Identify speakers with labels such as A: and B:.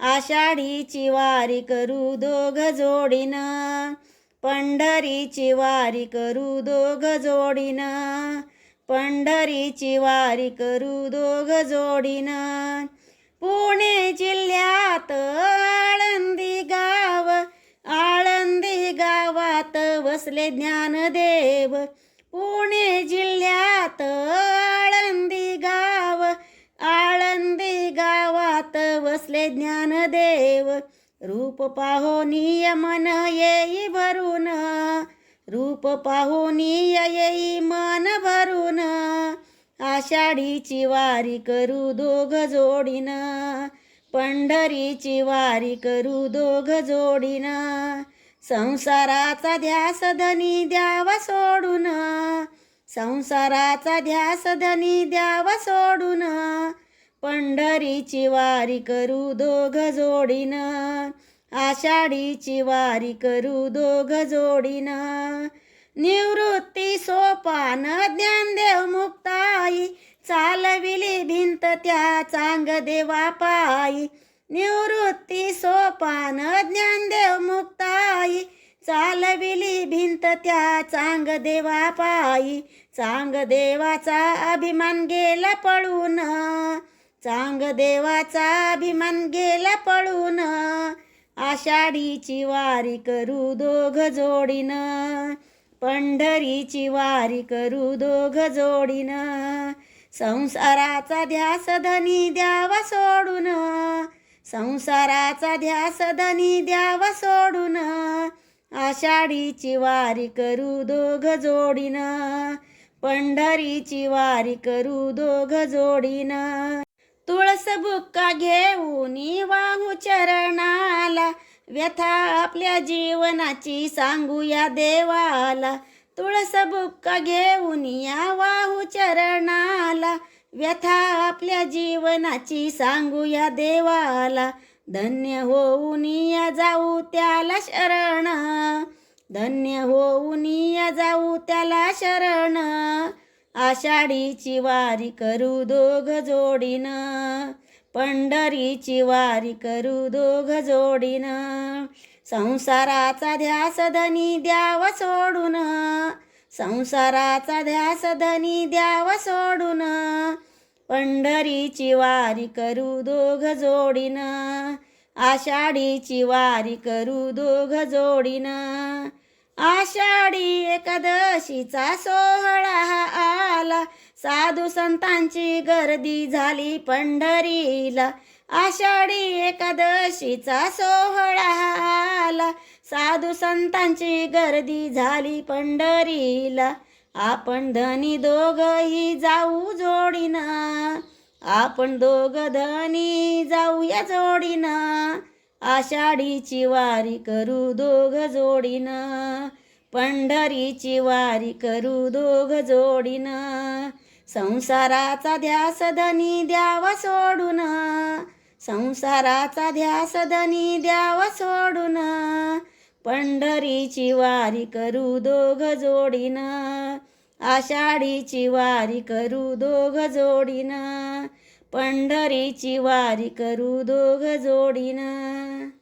A: आषाढीची वारी करू दोघ जोडीन पंढरीची वारी करू दोघ जोडीन पंढरीची वारी करू दोघ जोडीन. पुणे जिल्ह्यात आळंदी गाव आळंदी गावात वसले ज्ञानदेव. पुणे जिल्ह्यात आळंदी गाव आळंदी गावात वसले ज्ञानदेव. रूप पाहोनीय मन येई भरून. रूप पाहोनीय येई मन भरून. आषाढीची वारी करू दोघ जोडीन. पंढरीची वारी करू दोघ जोडीन. संसाराचा ध्यास धनी द्यावा सोडून. संसाराचा ध्यास धनी द्यावा सोडून पंढरीची वारी करू दोघ जोडीन आषाढीची वारी करू दोघ जोडीन. निवृत्ती सोपान ज्ञानदेव मुक्ताई चालविली भिंत त्या चांग देवा पायी. निवृत्ती सोपान ज्ञान चालविली भिंत त्या चांग देवा पायी चांग देवाचा अभिमान गेला पळून. चांग देवाचा अभिमान गेला पळून. आषाढीची वारी करू दोघ जोडीन. पंढरीची वारी करू दोघ जोडीन. संसाराचा ध्यास धनी द्यावा सोडून. संसाराचा ध्यास धनी द्यावा सोडून. आषाढीची वारी करू दोघ जोडीन. पंढरीची वारी करू दोघ जोडीन. तुळस बुक्का घेऊन वाहू चरणाला. व्यथा आपल्या जीवनाची सांगूया देवाला. तुळस बुक्का घेऊन या वाहू चरणाला. व्यथा आपल्या जीवनाची सांगूया देवाला. धन्य होऊन या जाऊ त्याला शरण. धन्य होऊन या जाऊ त्याला शरण. आषाढीची वारी करू दोघ जोडीन. पंढरीची वारी करू दोघ जोडीन. संसाराचा ध्यास धनी द्याव सोडून. संसाराचा ध्यास धनी द्याव सोडून. पंढरीची वारी करू दोघ जोडीन. आषाढीची वारी करू दोघ जोडीन. आषाढी एकादशीचा सोहळा आला. साधू संतांची गर्दी झाली पंढरीला. आषाढी एकादशीचा सोहळा आला. साधू संतांची गर्दी झाली पंढरीला. आपण धनी दोघही जाऊ जो जोडीना. आपण दोघ धनी जाऊया जोडीना. आषाढीची वारी करू दोघ जोडीनं. पंढरीची वारी करू दोघ जोडीनं. संसाराचा ध्यास धनी द्यावा सोडून. संसाराचा ध्यास धनी द्यावा सोडून. पंढरीची वारी करू दोघ जोडीनं. आषाढीची वारी करू दोघ जोडीनं पंढरीची वारी करू दोघ जोडीनं.